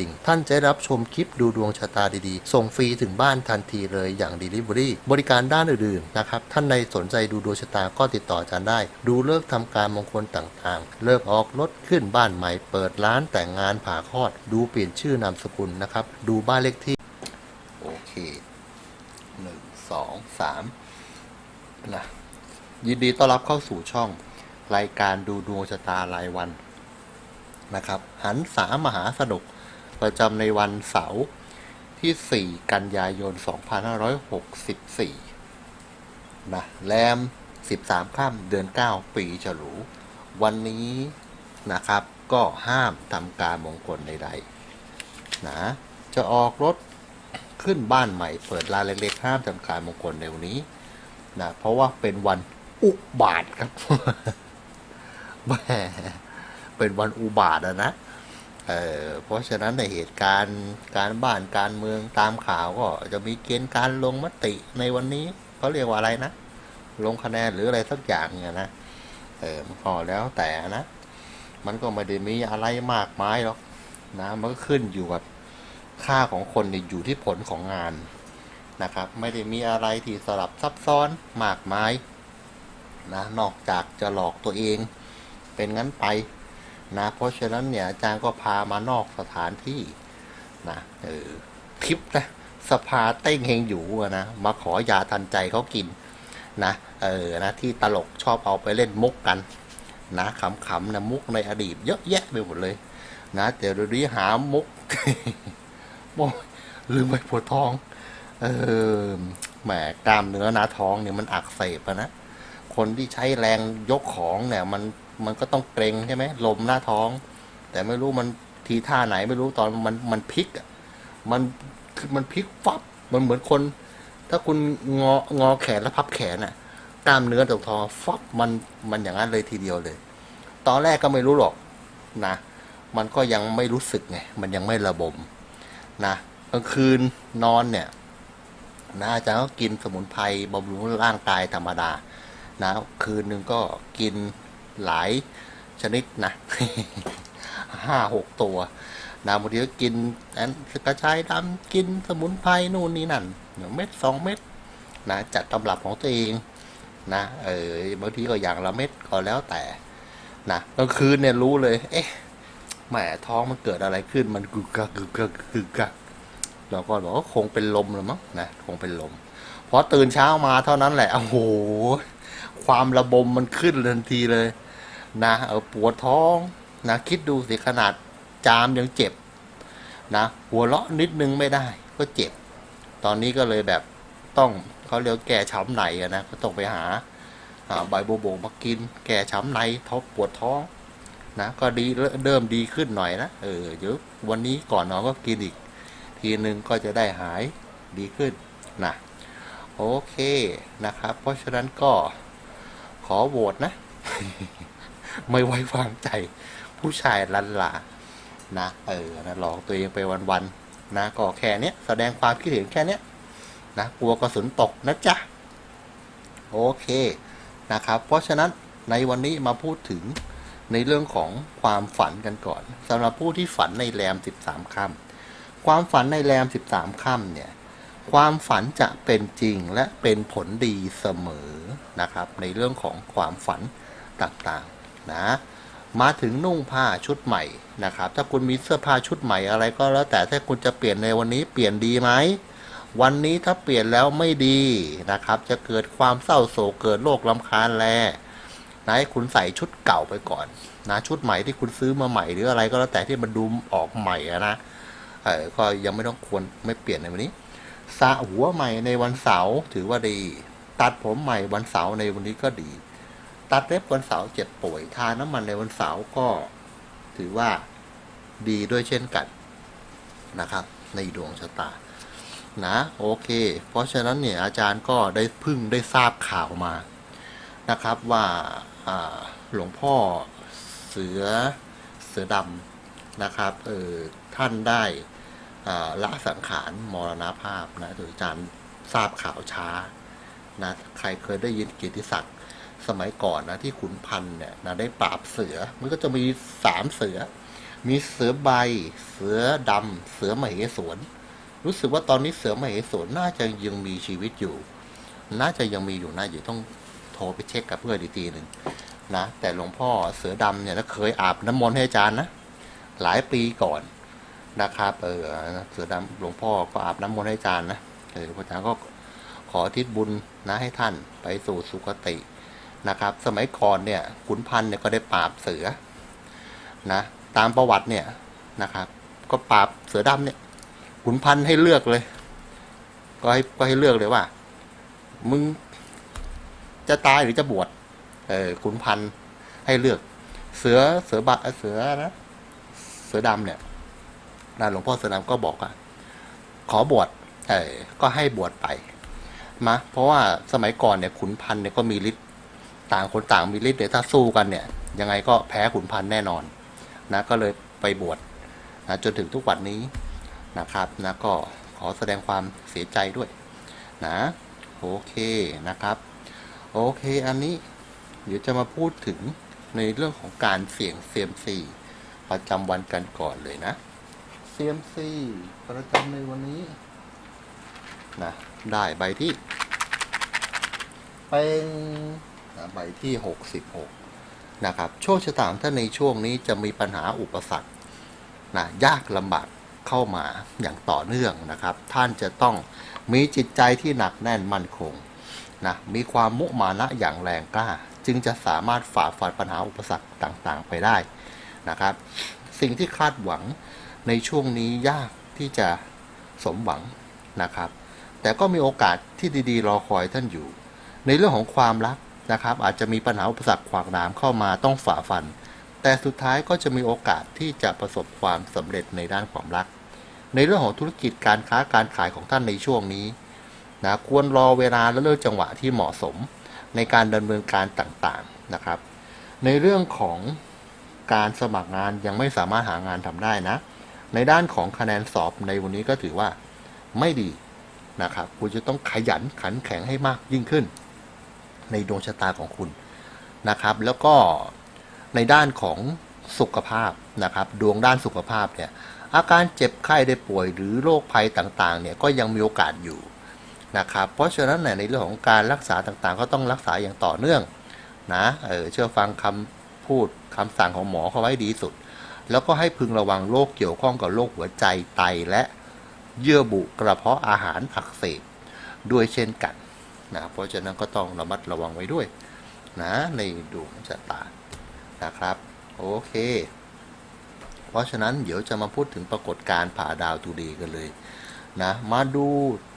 ดิ่ง ท่านจะรับชมคลิปดูดวงชะตาดีๆ ส่งฟรีถึงบ้านทันทีเลยอย่าง Delivery บริการด้านอื่นๆนะครับ ท่านใดสนใจดูดวงชะตาก็ติดต่ออาจารย์ได้ ดูเลิกษ์ทำการมงคลต่างๆ เลิกออกรถขึ้นบ้านใหม่ เปิดร้านแต่งงานผ่าคลอด ดูเปลี่ยนชื่อนามสกุลนะครับ ดูบ้านเลขที่ โอเคหนึ่งสองสามนะยินดีต้อนรับเข้าสู่ช่องรายการดูดวงชะตารายวันนะครับหันสามหาสนุก ประจำในวันเสาร์ที่ 4 กันยายน 2564 นะ แรม 13 ข้ามเดือน 9 ปีฉลู วันนี้นะครับ ก็ห้ามทำการมงคลใดๆ นะ จะออกรถขึ้นบ้านใหม่ เปิดร้านเล็กๆ ห้ามทำการมงคลในวันนี้ นะ เพราะว่าเป็นวันอุบาทครับแหมเป็นวันอุบาทอะนะ เเพราะฉะนั้นในเหตุการณ์การบ้านการเมืองตามข่าวก็จะมีเกณฑ์การลงมติในวันนี้เขาเรียกว่าอะไรนะ ลงคะแนนหรืออะไรสักอย่างเนี่ยนะเออมันก็แล้วแต่นะ มันก็ไม่ได้มีอะไรมากมายหรอกนะมันก็ขึ้นอยู่กับค่าของคนเนี่ยอยู่ที่ผลของงานนะครับ ไม่ได้มีอะไรที่สลับซับซ้อนมากมายนะนอกจากจะหลอกตัวเองเป็นงั้นไป นะเพราะฉะนั้นเนี่ยอาจารย์ก็พามานอกสถานที่นะเออคลิปนะสภาเต้งเฮงอยู่นะมาขอยาทันใจเขากินนะเออนะที่ตลกชอบเอาไปเล่นมุกกันนะขำๆนะมุกในอดีตเยอะแยะไปหมดเลยนะเดี๋ยวเดี๋ยวนี้หามุกโอ้ยลืมไปปวดท้อง เออแหมกล้ามเนื้อหน้าท้องเนี่ยมันอักเสบนะคนที่ใช้แรงยกของเนี่ยมัน มันก็ต้องเกรงใช่ไหมลมหน้าท้อง แต่ไม่รู้มันทีท่าไหนไม่รู้ตอนมันมันพลิกอะมันคือมันพลิกฟับมันเหมือนคน ถ้าคุณงองอแขนแล้วพับแขนอะกล้ามเนื้อตรงท้องฟับมันมันอย่างนั้นเลยทีเดียวเลย ตอนแรกก็ไม่รู้หรอกนะ มันก็ยังไม่รู้สึกไงมันยังไม่ระบมนะกลางคืนนอนเนี่ยนะอาจารย์ก็กินสมุนไพรบำรุงร่างกายธรรมดานะคืนหนึ่งก็กิน หลายชนิดนะห้าหกตัวนะบางทีก็กินอันกระชายดำกินสมุนไพรนู่นนี่นั่นเม็ดสองเม็ดนะจัดตำรับของตัวเองนะเออบางทีก็อย่างละเม็ดก็แล้วแต่นะกลางคืนเนี่ยรู้เลย เอ๊ะแหมท้องมันเกิดอะไรขึ้นมันกึกกักกึกกักกึกกักเราก็บอกว่าคงเป็นลมแล้วมั้งนะคงเป็นลมพอตื่นเช้ามาเท่านั้นแหละโอ้โหความระบมมันขึ้นทันทีเลย นะเออปวดท้องนะคิดดูสิขนาดจามยังเจ็บนะหัวเราะนิดนึงไม่ได้ก็เจ็บ ตอนนี้ก็เลยแบบต้องเขาเรียกแก้ช้ำในอะนะก็ต้องไปหาอ่าใบโบวบมากิน แก้ช้ำในท้องปวดท้องนะก็ดีเริ่มดีขึ้นหน่อยนะเออเดี๋ยววันนี้ก่อนนอนก็กินอีก ทีนึงก็จะได้หายดีขึ้นนะโอเคนะครับ เพราะฉะนั้นก็ขอโหวตนะ ไม่ไว้วางใจ ผู้ชายลันลานะเออนะหลอกตัวเองไปวันๆนะก็แค่เนี้ยแสดงความคิดเห็นแค่เนี้ยนะกลัวกระสุนตกนะจ๊ะโอเคนะครับ เพราะฉะนั้นในวันนี้มาพูดถึงในเรื่องของความฝันกันก่อนสำหรับผู้ที่ฝันในแรม 13ค่ำความฝันในแรม 13ค่ำเนี่ยความฝันจะเป็นจริงและเป็นผลดีเสมอนะครับ ในเรื่องของความฝันต่าง นะ มาถึงนุ่งผ้าชุดใหม่นะครับ ถ้าคุณมีเสื้อผ้าชุดใหม่อะไรก็แล้วแต่ถ้าคุณจะเปลี่ยนในวันนี้เปลี่ยนดีไหมวันนี้ถ้าเปลี่ยนแล้วไม่ดีนะครับ จะเกิดความเศร้าโศกเกิดโรคลำคาญแลนะให้คุณใส่ชุดเก่าไปก่อนนะชุดใหม่ที่คุณซื้อมาใหม่หรืออะไรก็แล้วแต่ที่มันดูออกใหม่นะเออก็ยังไม่ต้องควรไม่เปลี่ยนในวันนี้สระหัวใหม่ในวันเสาร์ถือว่าดี ตัดผมใหม่วันเสาร์ในวันนี้ก็ดี ตัดเล็บวันเสาร์เจ็บป่วย ทาน้ำมันในวันเสาร์ก็ถือว่าดีด้วยเช่นกันนะครับ ในดวงชะตา นะโอเค เพราะฉะนั้นเนี่ยอาจารย์ก็ได้พึ่งได้ทราบข่าวมานะครับว่าหลวงพ่อเสือเสือดำนะครับเออท่านได้ละสังขารมรณภาพนะโดยอาจารย์ทราบข่าวช้านะใครเคยได้ยินกิติศักดิ์ สมัยก่อนนะที่ขุนพันธ์เนี่ยนะได้ปราบเสือ มันก็จะมีสามเสือ มีเสือใบ เสือดำ เสือมเหสวน รู้สึกว่าตอนนี้เสือมเหสวนน่าจะยังมีชีวิตอยู่ น่าจะยังมีอยู่น่าจะต้องโทรไปเช็คกับเพื่อนอีกทีหนึ่งนะแต่หลวงพ่อเสือดำเนี่ยเคยอาบน้ำมนต์ให้อาจารย์นะหลายปีก่อนนะครับเออเสือดำหลวงพ่อก็อาบน้ำมนต์ให้อาจารย์นะเอออาจารย์ก็ขอทิศบุญนะให้ท่านไปสู่สุคติ นะครับ สมัยก่อนเนี่ยขุนพันธ์เนี่ยก็ได้ปราบเสือนะตามประวัติเนี่ยนะครับ ก็ปราบเสือดำเนี่ยขุนพันธ์ให้เลือกเลย ก็ให้ก็ให้เลือกเลยว่า มึงจะตายหรือจะบวชเออขุนพันธ์ให้เลือก เสือเสือบะเสือนะเสือดำเนี่ยนะหลวงพ่อเสือดำก็บอกว่าขอบวชเออก็ให้บวชไปมาเพราะว่าสมัยก่อนเนี่ยขุนพันธ์เนี่ยก็มีฤทธิ์ ต่างคนต่างมีฤทธิ์เนี่ยถ้าสู้กันเนี่ย ยังไงก็แพ้ขุนพันธ์แน่นอนนะก็เลยไปบวชนะจนถึงทุกวันนี้นะครับนะก็ขอแสดงความเสียใจด้วยนะโอเคนะครับโอเคอันนี้เดี๋ยวจะมาพูดถึงในเรื่องของการเสี่ยงเซียมซีประจำวันกันก่อนเลยนะเซียมซีประจำในวันนี้นะได้ใบที่ เป็น นะใบที่ 66 นะครับ โชคชะตาของท่านในช่วงนี้จะมีปัญหาอุปสรรคนะยากลำบากเข้ามาอย่างต่อเนื่องนะครับ ท่านจะต้องมีจิตใจที่หนักแน่นมั่นคงนะมีความมุมานะอย่างแรงกล้า จึงจะสามารถฝ่าฟันปัญหาอุปสรรคต่างๆ ไปได้นะครับ สิ่งที่คาดหวังในช่วงนี้ยากที่จะสมหวังนะครับ แต่ก็มีโอกาสที่ดีๆ รอคอยท่านอยู่ ในเรื่องของความรัก นะครับ อาจจะมีปัญหาอุปสรรคขวางหนามเข้ามาต้องฝ่าฟัน แต่สุดท้ายก็จะมีโอกาสที่จะประสบความสำเร็จในด้านความรัก ในเรื่องของธุรกิจการค้าการขายของท่านในช่วงนี้นะควรรอเวลาและเลือกจังหวะที่เหมาะสมในการดำเนินการต่างๆนะครับ ในเรื่องของการสมัครงานยังไม่สามารถหางานทำได้นะ ในด้านของคะแนนสอบในวันนี้ก็ถือว่าไม่ดีนะครับ คุณจะต้องขยันขันแข็งให้มากยิ่งขึ้น ในดวงชะตาของคุณนะครับ แล้วก็ในด้านของสุขภาพนะครับดวงด้านสุขภาพเนี่ยอาการเจ็บไข้ได้ป่วยหรือโรคภัยต่างๆเนี่ยก็ยังมีโอกาสอยู่นะครับเพราะฉะนั้นในเรื่องของการรักษาต่างๆ ก็ต้องรักษาอย่างต่อเนื่องนะเออเชื่อฟังคำพูดคำสั่งของหมอเขาไว้ดีสุด แล้วก็ให้พึงระวังโรคเกี่ยวข้องกับโรคหัวใจไตและเยื่อบุกระเพาะอาหารอักเสบด้วยเช่นกัน นะเพราะฉะนั้นก็ต้องระมัดระวังไว้ด้วยนะในดวงชะตานะครับโอเค เพราะฉะนั้นเดี๋ยวจะมาพูดถึงปรากฏการณ์ผ่าดาวทูดีกันเลยนะมาดู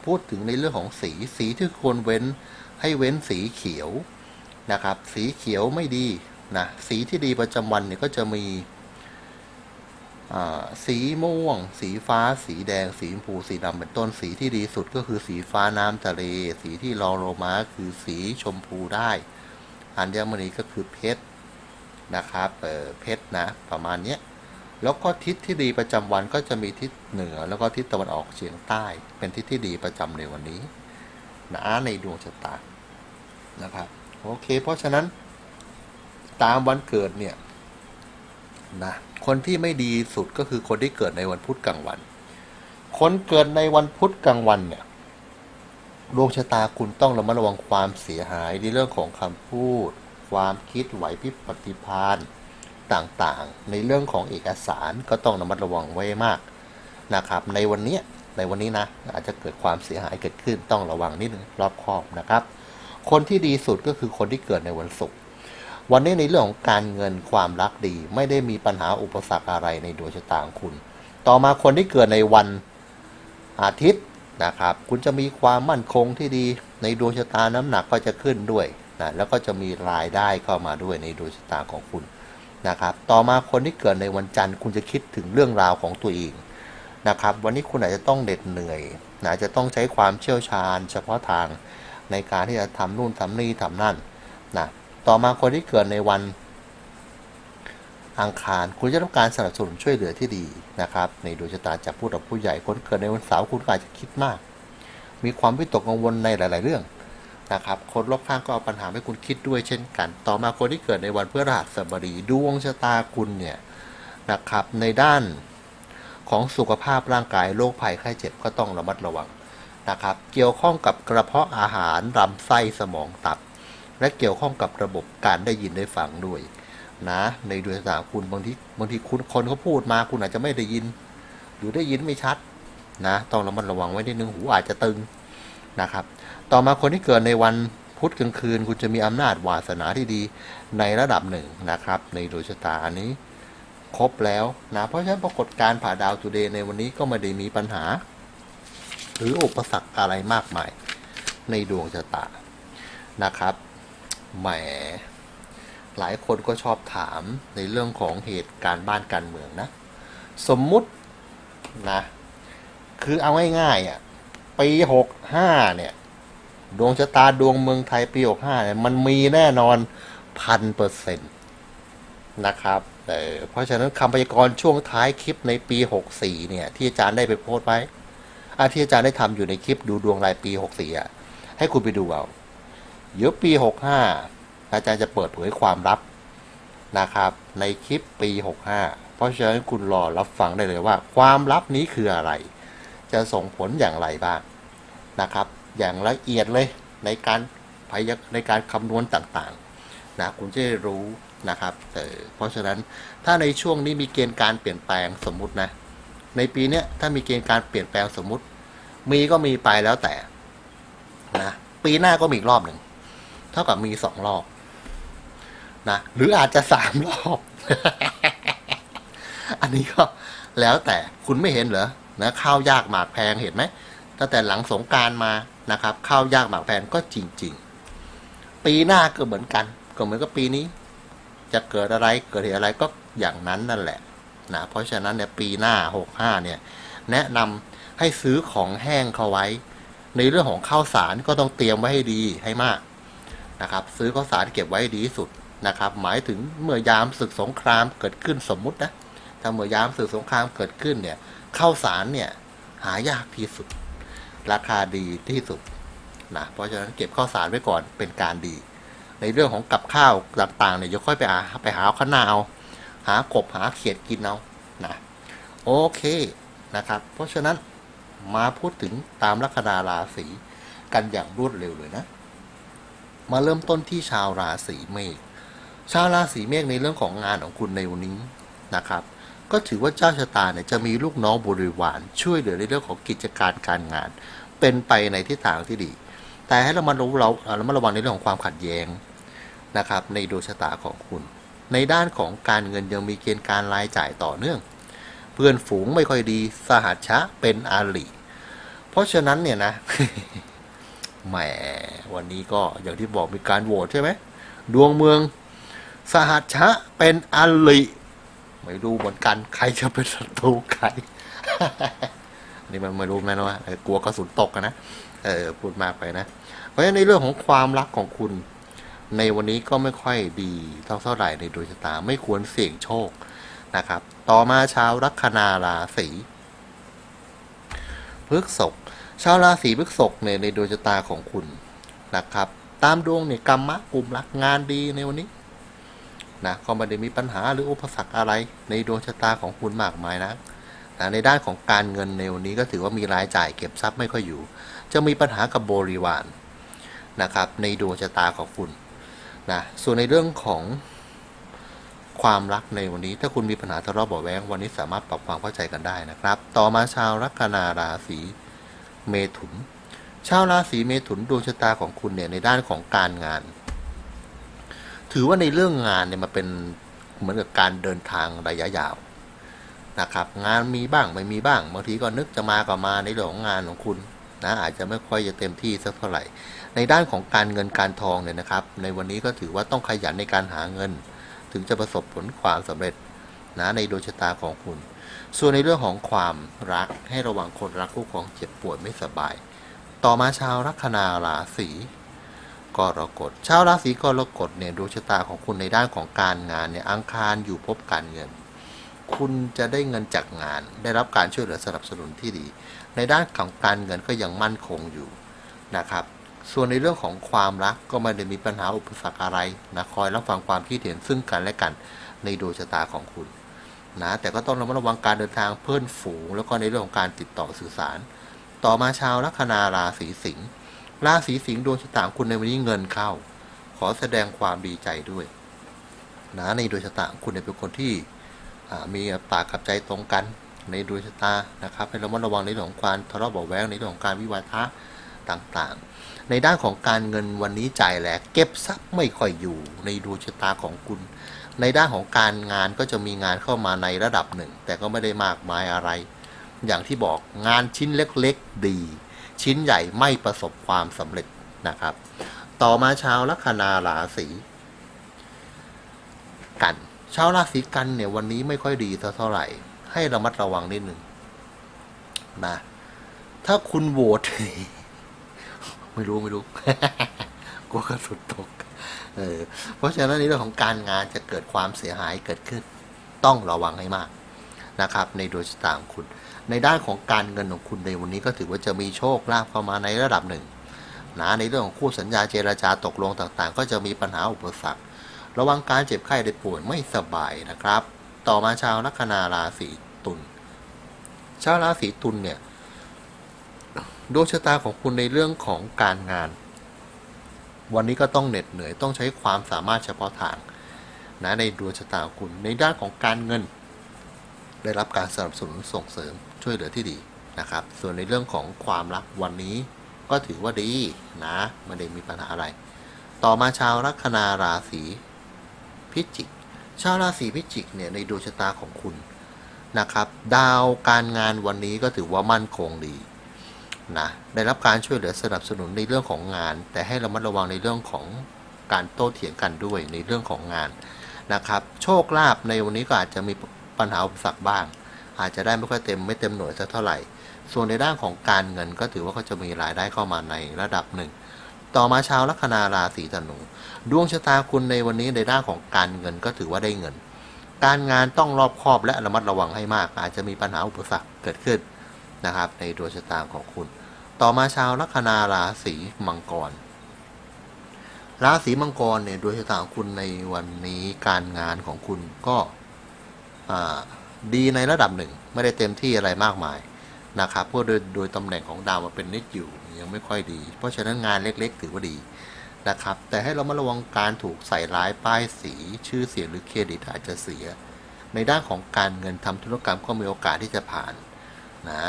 พูดถึงในเรื่องของสีสีที่ควรเว้นให้เว้นสีเขียวนะครับ สีเขียวไม่ดีนะสีที่ดีประจำวันเนี่ยก็จะมี สีม่วง สีฟ้า สีแดง สีชมพู สีดำเป็นต้น สีที่ดีสุดก็คือสีฟ้าน้ำทะเล สีที่รองลงมาคือสีชมพูได้ อัญมณีก็คือเพชรนะครับเเพชรนะประมาณนี้แล้วก็ทิศที่ดีประจำวันก็จะมีทิศเหนือ แล้วก็ทิศตะวันออกเฉียงใต้ เป็นทิศที่ดีประจำในวันนี้นะในดวงชะตานะครับโอเค เพราะฉะนั้นตามวันเกิดเนี่ย นะคนที่ไม่ดีสุดก็คือคนที่เกิดในวันพุธกลางวัน คนเกิดในวันพุธกลางวันเนี่ยดวงชะตาคุณต้องระมัดระวังความเสียหายในเรื่องของคำพูด ความคิดไหวพริบปฏิภาณต่างๆ ในเรื่องของเอกสารก็ต้องระมัดระวังไว้มากนะครับ ในวันนี้ในวันนี้นะอาจจะเกิดความเสียหายเกิดขึ้นต้องระวังนิดนึงรอบคอบนะครับ คนที่ดีสุดก็คือคนที่เกิดในวันศุกร์ วันนี้ในเรื่องของการเงินความรักดี ไม่ได้มีปัญหาอุปสรรคอะไรในดวงชะตาของคุณ ต่อมาคนที่เกิดในวันอาทิตย์นะครับ คุณจะมีความมั่นคงที่ดี ในดวงชะตาน้ำหนักก็จะขึ้นด้วยนะแล้วก็จะมีรายได้เข้ามาด้วยในดวงชะตาของคุณนะครับ ต่อมาคนที่เกิดในวันจันทร์ คุณจะคิดถึงเรื่องราวของตัวเองนะครับ วันนี้คุณอาจจะต้องเหน็ดเหนื่อยนะอาจจะต้องใช้ความเชี่ยวชาญ เฉพาะทางในการที่จะทำนู่นทำนี่ทำนั่นนะ ต่อมาคนที่เกิดในวันอังคารคุณจะต้องการสนับสนุนช่วยเหลือที่ดีนะครับในดวงชะตาจากผู้หลักผู้ใหญ่คนเกิดในวันเสาร์คุณอาจจะคิดมาก มีความวิตกกังวลในหลาย ๆ เรื่องนะครับคนรอบข้างก็เอาปัญหาให้คุณคิดด้วยเช่นกัน ต่อมาคนที่เกิดในวันพฤหัสบดีดวงชะตาคุณเนี่ยนะครับในด้านของสุขภาพร่างกายโรคภัยไข้เจ็บก็ต้องระมัดระวังนะครับ เกี่ยวข้องกับกระเพาะอาหารลำไส้สมองตับ และเกี่ยวข้องกับระบบการได้ยินได้ฟังด้วยนะในดวงชะตาคุณบางทีบางทีคุณคนเขาพูดมาคุณอาจจะไม่ได้ยิน หรือได้ยินไม่ชัดนะต้องระมัดระวังไว้นิดนึงหูอาจจะตึงนะครับ ต่อมาคนที่เกิดในวันพุธกลางคืน คุณจะมีอำนาจวาสนาที่ดีในระดับหนึ่งนะครับ ในดวงชะตาอันนี้ ครบแล้วนะเพราะฉะนั้นปรากฏการผ่าดาวทูเดย์ในวันนี้ก็ไม่ได้มีปัญหา หรืออุปสรรคอะไรมากมายในดวงชะตานะครับ แหม หลายคนก็ชอบถามในเรื่องของเหตุการณ์บ้านการเมืองนะ สมมุตินะ คือเอาง่ายๆอะ ปีหกห้าเนี่ย ดวงชะตาดวงเมืองไทยปีหกห้าเนี่ยมันมีแน่นอนพันเปอร์เซ็นต์นะครับเเพราะฉะนั้นคำพยากรณ์ช่วงท้ายคลิปในปีหกสี่เนี่ย ที่อาจารย์ได้ไปโพสต์ไว้อาที่อาจารย์ได้ทำอยู่ในคลิปดูดวงรายปีหกสี่อะ ให้คุณไปดูเอา เดี๋ยวปีหกห้าอาจารย์จะเปิดเผยความลับนะครับ ในคลิปปี 65 เพราะฉะนั้นคุณรอรับฟังได้เลยว่า ความลับนี้คืออะไร จะส่งผลอย่างไรบ้างนะครับ อย่างละเอียดเลยในการพยากในการคำนวณต่างๆนะคุณจะได้รู้นะครับเพราะฉะนั้นถ้าในช่วงนี้มีเกณฑ์การเปลี่ยนแปลงสมมุตินะ ในปีเนี้ยถ้ามีเกณฑ์การเปลี่ยนแปลงสมมุติ มีก็มีไปแล้วแต่นะปีหน้าก็มีอีกรอบหนึ่ง ท่ากับมีสองรอบนะหรืออาจจะสามรอบ อันนี้ก็แล้วแต่คุณไม่เห็นเหรอนะข้าวยากหมากแพงเห็นไหมตั้งแต่หลังสงการมานะครับ ข้าวยากหมากแพงก็จริง ๆ ปีหน้าก็เหมือนกัน ก็เหมือนกับปีนี้ จะเกิดอะไรเกิดเหตุอะไรก็อย่างนั้นนั่นแหละนะเพราะฉะนั้นเนี่ยปีหน้าหกห้าเนี่ย แนะนำให้ซื้อของแห้งเข้าไว้ ในเรื่องของข้าวสารก็ต้องเตรียมไว้ให้ดีให้มาก นะครับ ซื้อข้าวสารเก็บไว้ดีที่สุดนะครับ หมายถึงเมื่อยามศึกสงครามเกิดขึ้นสมมุตินะถ้าเมื่อยามศึกสงครามเกิดขึ้นเนี่ยข้าวสารเนี่ยหายากที่สุด ราคาดีที่สุดนะเพราะฉะนั้นเก็บข้าวสารไว้ก่อนเป็นการดี ในเรื่องของกับข้าวต่างๆเนี่ยจะค่อยไปหาไปหาข้าวหน้าเอาหากบหาเขียดกินเอานะโอเคนะครับ เพราะฉะนั้นมาพูดถึงตามลัคนาราศีกันอย่างรวดเร็วเลยนะ มาเริ่มต้นที่ชาวราศีเมษชาวราศีเมษในเรื่องของงานของคุณในวันนี้นะครับ ก็ถือว่าเจ้าชะตาเนี่ยจะมีลูกน้องบริวารช่วยเหลือในเรื่องของกิจการการงาน เป็นไปในทิศทางที่ดี แต่ให้เรามารู้เราเรามาระวังในเรื่องของความขัดแย้งนะครับ ในดวงชะตาของคุณ ในด้านของการเงินยังมีเกณฑ์การรายจ่ายต่อเนื่อง เพื่อนฝูงไม่ค่อยดีสหัชชะเป็นอาลีเพราะฉะนั้นเนี่ยนะ แหมวันนี้ก็อย่างที่บอกมีการโหวตใช่ไหม ดวงเมืองสหัชชะเป็นอลิไม่รู้เหมือนกัน ใครจะเป็นศัตรูใครนี่มันไม่รู้แม่นะว่าเออกลัวกระสุนตกนะเออพูดมากไปนะ เพราะฉะนั้นในเรื่องของความรักของคุณ ในวันนี้ก็ไม่ค่อยดีเท่าเท่าไหร่ในดวงชะตาไม่ควรเสี่ยงโชคนะครับ ต่อมาชาวลัคนาราศีพฤกษภ ชาวราศีพฤษภเนี่ยในดวงชะตาของคุณนะครับ ตามดวงเนี่ยกรรมะกลุ่มรักงานดีในวันนี้นะก็ไม่ได้มีปัญหาหรืออุปสรรคอะไร ในดวงชะตาของคุณมากมายนะนะในด้านของการเงินในวันนี้ก็ถือว่ามีรายจ่ายเก็บทรัพย์ไม่ค่อยอยู่ จะมีปัญหากับบริวารนะครับในดวงชะตาของคุณนะส่วนในเรื่องของความรักในวันนี้ ถ้าคุณมีปัญหาทะเลาะเบาแวงวันนี้สามารถปรับความเข้าใจกันได้นะครับ ต่อมาชาวลัคนาราศี เมถุน ชาวราศีเมถุนดวงชะตาของคุณเนี่ยในด้านของการงาน ถือว่าในเรื่องงานเนี่ยมันเป็นเหมือนกับการเดินทางระยะยาวนะครับ งานมีบ้างไม่มีบ้างบางทีก็นึกจะมาก็มาในเรื่องของงานของคุณนะอาจจะไม่ค่อยจะเต็มที่สักเท่าไหร่ ในด้านของการเงินการทองเนี่ยนะครับ ในวันนี้ก็ถือว่าต้องขยันในการหาเงิน ถึงจะประสบผลความสำเร็จ นะในดวงชะตาของคุณ ส่วนในเรื่องของความรักให้ระวังคนรักคู่ครองเจ็บป่วยไม่สบาย ต่อมาชาวลัคนาราศีกรกฎชาวราศีกรกฎเนี่ยดวงชะตาของคุณในด้านของการงานเนี่ยอังคารอยู่พบการเงิน คุณจะได้เงินจากงาน ได้รับการช่วยเหลือสนับสนุนที่ดี ในด้านของการเงินก็ยังมั่นคงอยู่นะครับ ส่วนในเรื่องของความรักก็ไม่ได้มีปัญหาอุปสรรคอะไรนะคอยรับฟังความคิดเห็นซึ่งกันและกันในดวงชะตาของคุณ นะแต่ก็ต้องระมัดระวังการเดินทางเพื่อนฝูง แล้วก็ในเรื่องของการติดต่อสื่อสาร ต่อมาชาวลัคนาราศีสิงห์ราศีสิงห์ดวงชะตาคุณในวันนี้เงินเข้า ขอแสดงความดีใจด้วยนะในดวงชะตาคุณเนี่ยเป็นคนที่มีปากกับใจตรงกันในดวงชะตานะครับให้ระมัดระวังในเรื่องของการทะเลาะเบาะแว้งในเรื่องของการวิวาทะต่างๆ ในด้านของการเงินวันนี้จ่ายแหลกเก็บทรัพย์ไม่ค่อยอยู่ในดวงชะตาของคุณ ในด้านของการงานก็จะมีงานเข้ามาในระดับหนึ่ง แต่ก็ไม่ได้มากมายอะไร อย่างที่บอกงานชิ้นเล็กๆดี ชิ้นใหญ่ไม่ประสบความสำเร็จนะครับ ต่อมาชาวลัคนาราศีกัน ชาวราศีกันเนี่ยวันนี้ไม่ค่อยดีเท่าไหร่ ให้ระมัดระวังนิดหนึ่งนะถ้าคุณโหวตไม่รู้ไม่รู้กลัวกระสุนตก เออเพราะฉะนั้นในเรื่องของการงานจะเกิดความเสียหายเกิดขึ้น ต้องระวังให้มากนะครับ ในดวงชะตาของคุณ ในด้านของการเงินของคุณในวันนี้ก็ถือว่าจะมีโชคลาภเข้ามาในระดับหนึ่งนะในเรื่องของคู่สัญญาเจรจาตกลงต่างๆ ก็จะมีปัญหาอุปสรรค ระวังการเจ็บไข้ได้ป่วยไม่สบายนะครับ ต่อมาชาวลัคนาราศีตุลชาวราศีตุลเนี่ยดวงชะตาของคุณในเรื่องของการงาน วันนี้ก็ต้องเหน็ดเหนื่อยต้องใช้ความสามารถเฉพาะทางนะในดวงชะตาคุณในด้านของการเงิน ได้รับการสนับสนุนส่งเสริมช่วยเหลือที่ดีนะครับ ส่วนในเรื่องของความรักวันนี้ก็ถือว่าดีนะไม่ได้มีปัญหาอะไร ต่อมาชาวลัคนาราศีพิจิก ชาวราศีพิจิกเนี่ยในดวงชะตาของคุณนะครับ ดาวการงานวันนี้ก็ถือว่ามั่นคงดี นะได้รับการช่วยเหลือสนับสนุนในเรื่องของงาน แต่ให้ระมัดระวังในเรื่องของการโต้เถียงกันด้วยในเรื่องของงานนะครับ โชคลาภในวันนี้ก็อาจจะมีปัญหาอุปสรรคบ้าง อาจจะได้ไม่ค่อยเต็มไม่เต็มหน่วยสักเท่าไหร่ ส่วนในด้านของการเงินก็ถือว่าเขาจะมีรายได้เข้ามาในระดับหนึ่ง ต่อมาชาวลัคนาราศีธนูดวงชะตาคุณในวันนี้ในด้านของการเงินก็ถือว่าได้เงิน การงานต้องรอบคอบและระมัดระวังให้มาก อาจจะมีปัญหาอุปสรรคเกิดขึ้น นะครับ ในดวงชะตาของคุณ ต่อมาชาวลัคนาราศีมังกร ราศีมังกรเนี่ยดวงชะตาของคุณในวันนี้การงานของคุณก็ดีในระดับหนึ่ง ไม่ได้เต็มที่อะไรมากมายนะครับเพราะโดยโดยตำแหน่งของดาวมันเป็นนิดอยู่ยังไม่ค่อยดี เพราะฉะนั้นงานเล็กๆ ถือว่าดีนะครับ แต่ให้เรามาระวังการถูกใส่ร้ายป้ายสีชื่อเสียงหรือเครดิตอาจจะเสีย ในด้านของการเงินทำธุรกรรมก็มีโอกาสที่จะผ่าน นะ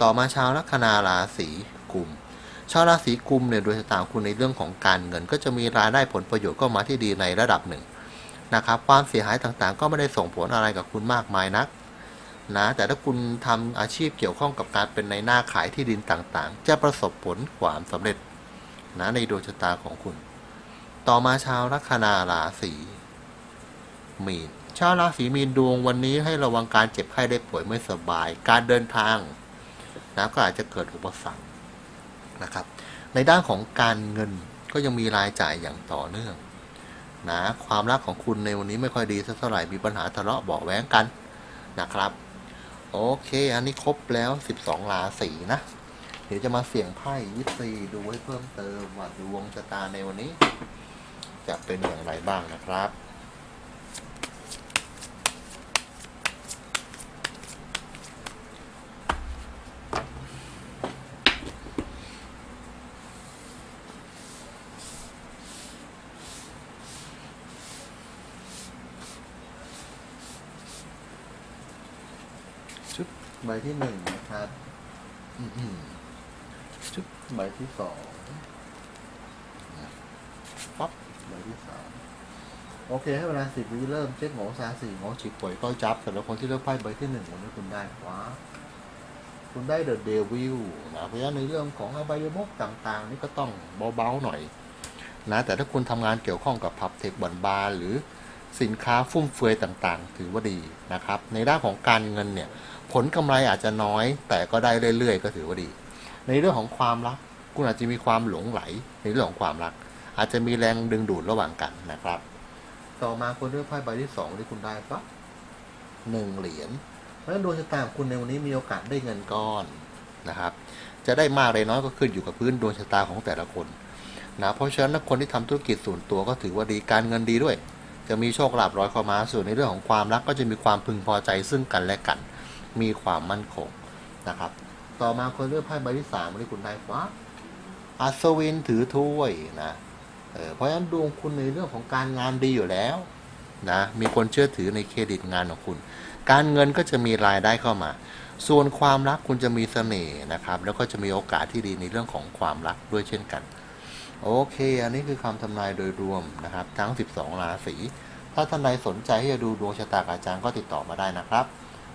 ต่อมาชาวลัคนาราศีกุม ชาวราศีกุมเนี่ยโดยชะตาของคุณในเรื่องของการเงิน ก็จะมีรายได้ผลประโยชน์ก็มาที่ดีในระดับหนึ่งนะครับความเสียหายต่างๆ ก็ไม่ได้ส่งผลอะไรกับคุณมากมายนักนะแต่ถ้าคุณทำอาชีพเกี่ยวข้องกับการเป็นในหน้าขายที่ดินต่างๆ จะประสบผลความสำเร็จนะในดวงชะตาของคุณ ต่อมาชาวลัคนาราศีมีน ชาวราศีมีนดวงวันนี้ให้ระวังการเจ็บไข้ได้ป่วยไม่สบาย การเดินทางนะก็อาจจะเกิดอุปสรรคนะครับ ในด้านของการเงินก็ยังมีรายจ่ายอย่างต่อเนื่องนะความรักของคุณในวันนี้ไม่ค่อยดีสักเท่าไหร่มีปัญหาทะเลาะเบาแว้งกันนะครับ โอเค อันนี้ครบแล้ว 12 ราศีนะ เดี๋ยวจะมาเสี่ยงไพ่ยิปซีดูให้เพิ่มเติมว่าดวงชะตาในวันนี้ จะเป็นอย่างไรบ้างนะครับ ชุด ใบที่หนึ่งนะครับอืมๆชุดใบที่สองปั๊บใบที่สามโอเคให้เวลาสิบวิเริ่มเช็คหงอซาสี่หงอฉีกป่วยก็จับสำหรับคนที่เลือกไพ่ใบที่หนึ่งวันนี้คุณได้ขวาคุณได้เดอะเดวิลนะเพราะฉะนั้นในเรื่องของอบายมุกต่าง ๆ นี่ก็ต้องเบาๆหน่อยนะแต่ถ้าคุณทำงานเกี่ยวข้องกับพับเทคบันบาร์หรือสินค้าฟุ่มเฟือยต่างๆ ถือว่าดีนะครับ ในด้านของการเงินเนี่ย ผลกำไรอาจจะน้อย แต่ก็ได้เรื่อยๆ ก็ถือว่าดี ในเรื่องของความรัก คุณอาจจะมีความหลงไหลในเรื่องของความรัก อาจจะมีแรงดึงดูดระหว่างกันนะครับ ต่อมาคนเลือกไพ่ใบที่สองที่คุณได้ปะหนึ่งเหรียญเพราะฉะนั้นดวงชะตาของคุณในวันนี้มีโอกาสได้เงินก้อนนะครับ จะได้มากเลยน้อยก็ขึ้นอยู่กับพื้นดวงชะตาของแต่ละคนนะเพราะฉะนั้นคนที่ทำธุรกิจส่วนตัวก็ถือว่าดีการเงินดีด้วย จะมีโชคลาภร้อยเข้ามาส่วนในเรื่องของความรักก็จะมีความพึงพอใจซึ่งกันและกัน มีความมั่นคงนะครับ ต่อมาคนเลือกไพ่ใบที่สามที่คุณได้ฟ้าอัศวินถือถ้วยนะเออเพราะฉะนั้นดวงคุณในเรื่องของการงานดีอยู่แล้วนะมีคนเชื่อถือในเครดิตงานของคุณ การเงินก็จะมีรายได้เข้ามา ส่วนความรักคุณจะมีเสน่ห์นะครับ แล้วก็จะมีโอกาสที่ดีในเรื่องของความรักด้วยเช่นกัน โอเค อันนี้คือคำทำนายโดยรวมนะครับ ทั้ง 12 ราศีถ้าท่านใดสนใจที่จะดูดวงชะตากอาจารย์ก็ติดต่อมาได้นะครับ